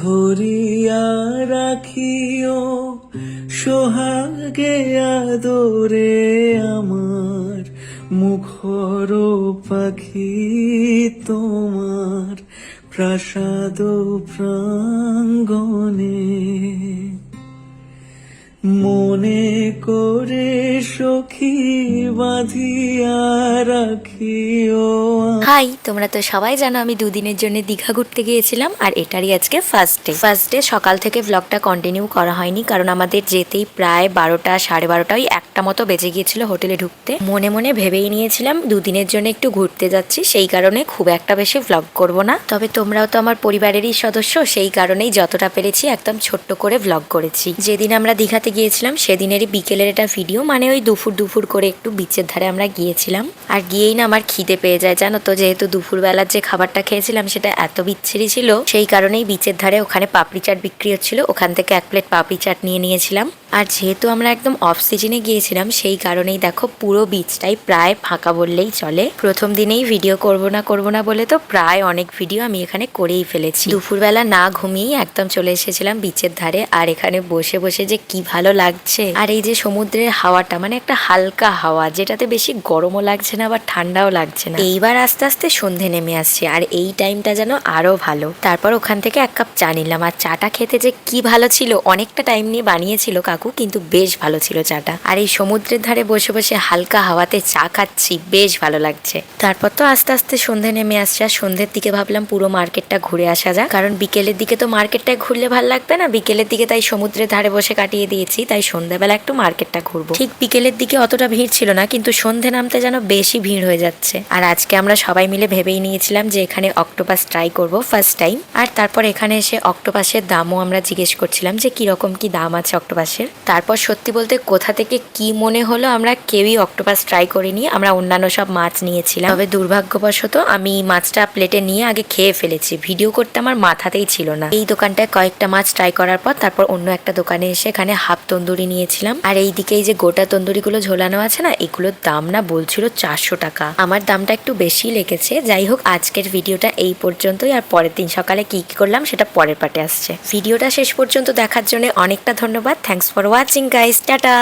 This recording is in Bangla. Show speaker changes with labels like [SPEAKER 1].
[SPEAKER 1] ধরিয়া রাখিও সোহাগে আদরে আমার মুখর পাখি তোমার প্রাসাদ প্রাঙ্গণে। মনে করে সখী বাঁধিয়া রাখিও।
[SPEAKER 2] হাই, তোমরা তো সবাই জানো আমি দুদিনের জন্য দীঘা ঘুরতে গিয়েছিলাম, আর এটারই আজকে ফার্স্ট ডে ফার্স্ট ডে সকাল থেকে ব্লগটা কন্টিনিউ করা হয়নি, কারণ আমাদের যেতেই প্রায় বারোটা, সাড়ে বারোটা ওই একটা মতো বেজে গিয়েছিল হোটেলে ঢুকতে। মনে মনে ভেবেই নিয়েছিলাম দুদিনের জন্য একটু ঘুরতে যাচ্ছি, সেই কারণে খুব একটা বেশি ব্লগ করব না। তবে তোমরাও তো আমার পরিবারেরই সদস্য, সেই কারণেই যতটা পেরেছি একদম ছোট্ট করে ব্লগ করেছি। যেদিন আমরা দীঘাতে গিয়েছিলাম, সেদিনেরই বিকেলের এটা ভিডিও মানে ওই দুপুর দুপুর করে একটু বিচের ধারে আমরা গিয়েছিলাম। আর গিয়েই না আমার খিদে পেয়ে যায়, জানো তো, যেহেতু দুপুরবেলার যে খাবারটা খেয়েছিলাম সেটা এত বিচ্ছিরি ছিল, সেই কারণেই বিচের ধারে ওখানে পাপড়ি চাট বিক্রি হচ্ছিল, ওখান থেকে এক প্লেট পাপড়ি চাট নিয়ে নিয়েছিলাম। আর যেহেতু আমরা একদম অফ সিজনে গিয়েছিলাম, সেই কারণেই দেখো পুরো বিচটাই প্রায় ফাঁকা বললেই চলে। প্রথম দিনেই ভিডিও করব না করব না বলে তো প্রায় অনেক ভিডিও আমি এখানে করেই ফেলেছি। দুপুরবেলা না ঘুমিয়েই একদম চলে এসেছিলাম বিচের ধারে, আর এখানে বসে বসে যে কি ভালো লাগছে। আর এই যে সমুদ্রের হাওয়াটা মানে একটা হালকা হাওয়া, যেটাতে বেশি গরমও লাগছে না বা ঠান্ডাও লাগছে না। এইবার আস্তে আস্তে সন্ধে নেমে আসছে, আর এই টাইমটা যেন আরও ভালো। তারপর ওখান থেকে এক কাপ চা নিলাম, আর চাটা খেতে যে কি ভালো ছিল, অনেকটা টাইম নিয়ে বানিয়েছিল কাকু, কিন্তু বেশ ভালো ছিল চাটা। আর এই সমুদ্রের ধারে বসে বসে হালকা হাওয়াতে চা খাচ্ছি, বেশ ভালো লাগছে। তারপর তো আস্তে আস্তে সন্ধে নেমে আসছে, আর সন্ধ্যের দিকে ভাবলাম পুরো মার্কেটটা ঘুরে আসা যাক। কারণ বিকেলের দিকে তো মার্কেটটা ঘুরলে ভালো লাগবে না, বিকেলের দিকে তাই সমুদ্রের ধারে বসে কাটিয়ে দিয়েছি তাই সন্ধ্যাবেলা একটু মার্কেটটা ঘুরবো। ঠিক বিকেলের দিকে অতটা ভিড় ছিল না, কিন্তু সন্ধে নামতে যেন বেশি ভিড় হয়ে যাচ্ছে। আর আজকে আমরা সবাই মিলে ভেবেই নিয়েছিলাম যে এখানে অক্টোপাস ট্রাই করব ফার্স্ট টাইম। আর তারপর এখানে এসে অক্টোপাসের দামও আমরা জিজ্ঞেস করছিলাম যে কীরকম কি দাম আছে অক্টোপাসের। তারপর সত্যি বলতে কোথা থেকে কি মনে হলো আমরা কেউই অক্টোপাস ট্রাই করিনি, আমরা অন্যান্য সব মাছ নিয়েছিলাম। তবে দুর্ভাগ্যবশত আমি মাছটা প্লেটে নিয়ে আগে খেয়ে ফেলেছি, ভিডিও করতে আমার মাথাতেই ছিল না। এই দোকানটায় কয়েকটা মাছ ট্রাই করার পর তারপর অন্য একটা দোকানে এসে এখানে হাফ তন্দুরি নিয়েছিলাম। আর এই দিকে এই যে গোটা তন্দুরিগুলো ঝোলানো আছে না, এগুলোর দাম না বলছিল চারশো টাকা। আমার দামটা একটু বেশি লেগেছে। যাই হোক, আজকের ভিডিওটা এই পর্যন্তই। আর পরের দিন সকালে কি কি করলাম সেটা পরের পাটে আসছে। ভিডিওটা শেষ পর্যন্ত দেখার জন্য অনেকটা ধন্যবাদ। Thanks for watching guys tata